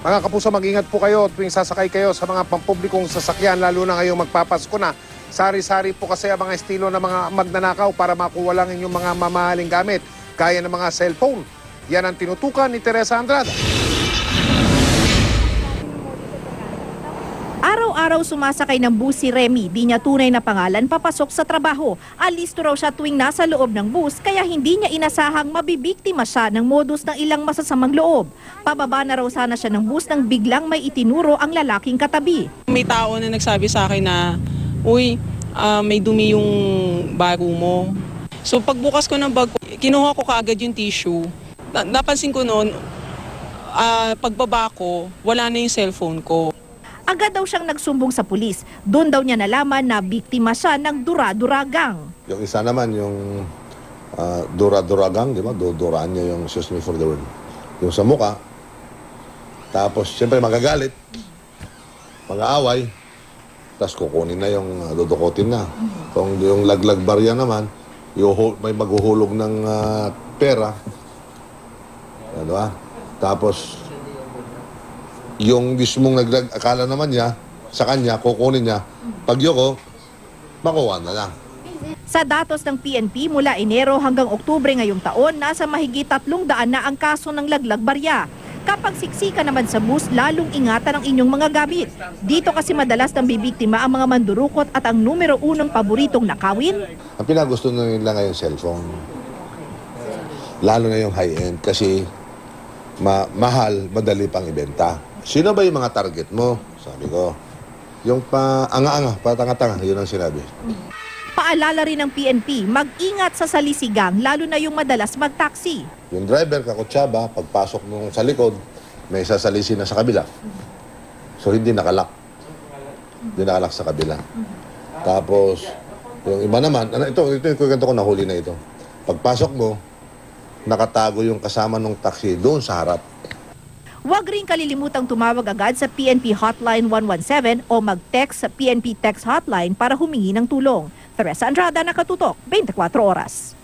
Mga kapuso, mag-ingat po kayo tuwing sasakay kayo sa mga pampublikong sasakyan, lalo na ngayong magpapasko na. Sari-sari po kasi ang mga estilo ng mga magnanakaw para makuha lang inyong mga mamahaling gamit, gaya ng mga cellphone. Yan ang tinutukan ni Teresa Andrada. Araw-araw sumasakay ng bus si Remy, di niya tunay na pangalan, papasok sa trabaho. Alisto raw siya tuwing nasa loob ng bus, kaya hindi niya inasahang mabibiktima siya ng modus ng ilang masasamang loob. Pababa na raw sana siya ng bus nang biglang may itinuro ang lalaking katabi. May tao na nagsabi sa akin na, Uy, ah, may dumi yung bago mo. So pagbukas ko ng bag kinuha ko kaagad yung tissue. Na- napansin ko noon, ah, pagbaba ko, wala na yung cellphone ko. Agad daw siyang nagsumbong sa pulis. Doon daw niya nalaman na biktima siya ng dura-duragang. Yung isa naman, yung ah, dura-duragang, di ba? Duduraan niya yung excuse me for the word. Yung sa muka. Tapos, siyempre magagalit. Mag-aaway. Tapos kukunin na yung ah, dudukotin na. Kung yung laglag barya naman, yung, may maghuhulog ng ah, pera. Ano ba? Tapos, yung mismong naglag, akala naman niya, sa kanya, kukunin niya. Pag yoko, makuha na lang. Sa datos ng PNP mula Enero hanggang Oktubre ngayong taon, nasa mahigit 300 na ang kaso ng laglag barya. Kapag siksika naman sa bus, lalong ingatan ang inyong mga gamit. Dito kasi madalas nang bibiktima ang mga mandurukot at ang numero unong paboritong nakawin, Ang pinagusto na nila ngayon cellphone. Lalo na yung high-end kasi ma- mahal, madali pang ibenta. Sino ba yung mga target mo? Sabi ko. Yung pa anga-anga, patanga-tanga, yun ang sinabi. Paalala rin ng PNP, mag-ingat sa salisigang lalo na yung madalas mag-taxi. Yung driver, kakutsaba, pagpasok nung sa likod, may sasalisi na sa kabila. So hindi nakalak. Hindi nakalak sa kabila. Tapos, yung iba naman, ano, ito, ito yung kwento ko, nahuli na ito. Pagpasok mo, nakatago yung kasama ng taxi doon sa harap. Huwag rin kalilimutang tumawag agad sa PNP Hotline 117 o mag-text sa PNP Text Hotline para humingi ng tulong. Teresa Andrada, Nakatutok, 24 Oras.